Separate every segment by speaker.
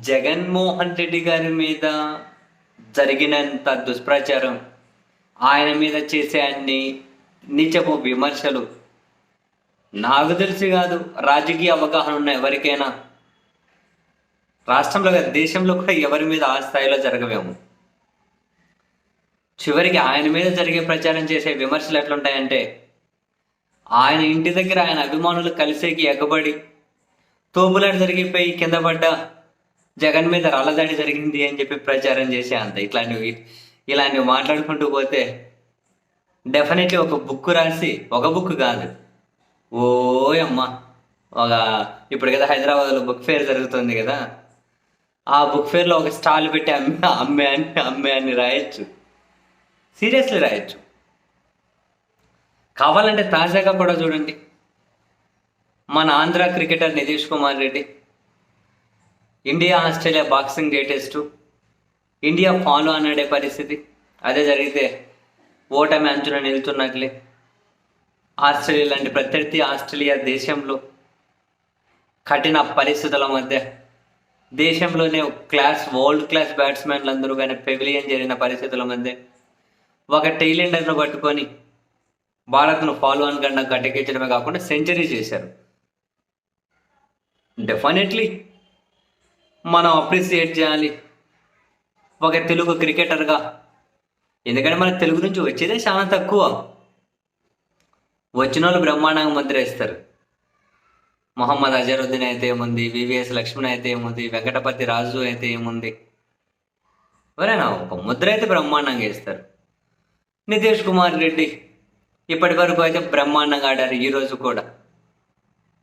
Speaker 1: జగన్మోహన్ రెడ్డి గారి మీద జరిగినంత దుష్ప్రచారం ఆయన మీద చేసే అన్ని నిజపు విమర్శలు నాకు తెలిసి కాదు. రాజకీయ అవగాహన ఉన్న ఎవరికైనా రాష్ట్రంలో కాదు దేశంలో కూడా ఎవరి మీద ఆ స్థాయిలో జరగవేము. చివరికి ఆయన మీద జరిగే ప్రచారం చేసే విమర్శలు ఎట్లుంటాయంటే ఆయన ఇంటి దగ్గర ఆయన అభిమానులు కలిసేకి ఎగబడి తోపులాట జరిగిపోయి కింద పడ్డా జగన్ మీద రాళ్ళదాడి జరిగింది అని చెప్పి ప్రచారం చేసే అంత ఇట్లాంటివి ఇలాంటివి మాట్లాడుకుంటూ పోతే డెఫినెట్లీ ఒక బుక్ రాసి ఒక బుక్ కాదు. ఓయమ్మ ఒక ఇప్పుడు కదా హైదరాబాద్లో బుక్ ఫేర్ జరుగుతుంది కదా. ఆ బుక్ ఫేర్లో ఒక స్టాల్ పెట్టి అమ్మే అమ్మే అని అమ్మే అని రాయొచ్చు. సీరియస్లీ రాయొచ్చు. కావాలంటే తాజాగా కూడా చూడండి. మన Andhra cricketer Nitish Kumar Reddy India Australia Boxing Day test India follow అనడే పరిస్థితి. అదే జరిగితే ఓటమి అంచున నిలుతున్నట్లే ఆస్ట్రేలియా లాంటి ప్రత్యర్థి ఆస్ట్రేలియా దేశంలో కఠిన పరిస్థితుల మధ్య. దేశంలోనే క్లాస్ వరల్డ్ క్లాస్ బ్యాట్స్మెన్లు అందరూ కానీ పెవిలియన్ జరిగిన పరిస్థితుల మధ్య. ఒక టైలెండర్ను పట్టుకొని భారత్ను ఫాలో అని కన్నా గట్టెక్కించడమే కాకుండా సెంచరీ చేశారు. డెఫినెట్లీ మనం అప్రిసియేట్ చేయాలి. ఒక తెలుగు క్రికెటర్గా ఎందుకంటే మన తెలుగు నుంచి వచ్చేదే చాలా తక్కువ. వచ్చిన వాళ్ళు బ్రహ్మాండంగా ముద్ర మొహమ్మద్ అజరుద్దీన్ అయితే ఏముంది? వివిఎస్ లక్ష్మణ్ అయితే ఏముంది? వెంకటపతి రాజు అయితే ఏముంది? ఎవరైనా ఒక ముద్ర అయితే బ్రహ్మాండంగా వేస్తారు. నితీష్ కుమార్ రెడ్డి ఇప్పటి వరకు అయితే బ్రహ్మాండంగా ఆడారు ఈరోజు కూడా.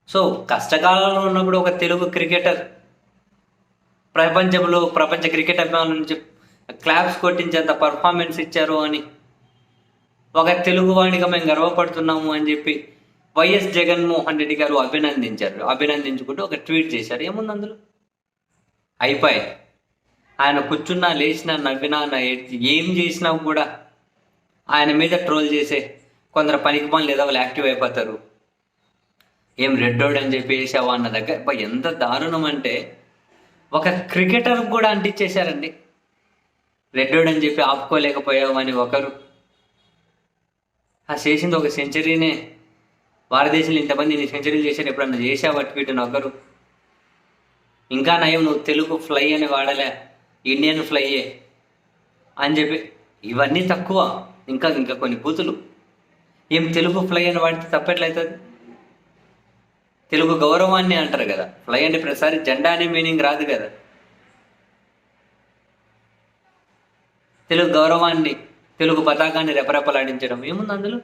Speaker 1: సో కష్టకాలంలో ఉన్నప్పుడు ఒక తెలుగు క్రికెటర్ ప్రపంచంలో ప్రపంచ క్రికెట్ అభిమానుల నుంచి క్లాప్స్ కొట్టించేంత పర్ఫార్మెన్స్ ఇచ్చారు అని. ఒక తెలుగువాడిగా మేము గర్వపడుతున్నాము అని చెప్పి వైఎస్ జగన్మోహన్ రెడ్డి గారు అభినందించారు. అభినందించుకుంటూ ఒక ట్వీట్ చేశారు. ఏముంది అందులో? అయిపోయి ఆయన కూర్చున్నా లేచినా నవ్వినా నా ఏం చేసినా కూడా ఆయన మీద ట్రోల్ చేసే కొందరు పనికి పనులు ఏదో వాళ్ళు యాక్టివ్ అయిపోతారు. ఏం రెడ్డోడ్ అని చెప్పి వేసావా అన్న దగ్గర ఎంత దారుణం అంటే ఒక క్రికెటర్ కూడా అంటించేశారండి. రెడ్డోడ్ అని చెప్పి ఆపుకోలేకపోయామని ఒకరు. ఆ చేసింది ఒక సెంచరీనే. భారతదేశంలో ఇంతమంది నేను సెంచరీలు చేశారు ఎప్పుడన్నా చేసావా ట్వీట్ అని ఒకరు. ఇంకా నయం నువ్వు తెలుగు ఫ్లై అని వాడలే. ఇండియన్ ఫ్లైయే అని చెప్పి ఇవన్నీ తక్కువ. ఇంకా ఇంకా కొన్ని కూతులు ఏం తెలుగు ఫ్లై అని వాడితే తప్పెట్లయితుంది? తెలుగు గౌరవాన్ని అంటారు కదా. ఫ్లై అంటే ప్రతిసారి జెండా అనే మీనింగ్ రాదు కదా. తెలుగు గౌరవాన్ని తెలుగు పతాకాన్ని రెపరెపలాడించడం. ఏముంది అందులో?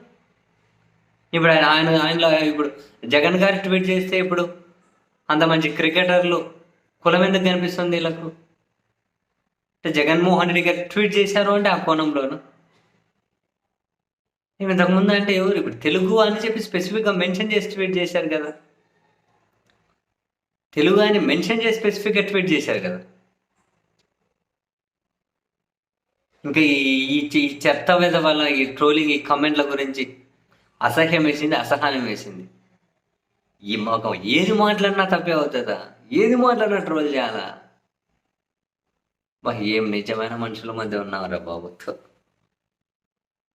Speaker 1: ఇప్పుడు ఆయన ఆయన ఆయనలో ఇప్పుడు జగన్ గారు ట్వీట్ చేస్తే ఇప్పుడు అంత మంచి క్రికెటర్లు కులం ఎందుకు కనిపిస్తుంది వీళ్ళకు? అంటే జగన్మోహన్ రెడ్డి గారు ట్వీట్ చేశారు అంటే ఆ కోణంలోను. ఇంతకుముందు అంటే ఎవరు? ఇప్పుడు తెలుగు అని చెప్పి స్పెసిఫిక్గా మెన్షన్ చేసి ట్వీట్ చేశారు కదా. తెలుగు అని మెన్షన్ చేసి స్పెసిఫిక్గా ట్వీట్ చేశారు కదా. ఇంకా ఈ ఈ చెత్త మీద వల్ల ఈ ట్రోలింగ్ ఈ కమెంట్ల గురించి అసహ్యం వేసింది అసహనం వేసింది. ఈ మొఖం ఏది మాట్లాడినా తప్పే అవుతుందా? ఏది మాట్లాడినా ట్రోల్ చేయాలా? బా ఏం నిజమైన మనుషుల మధ్య ఉన్నారా బాబుతో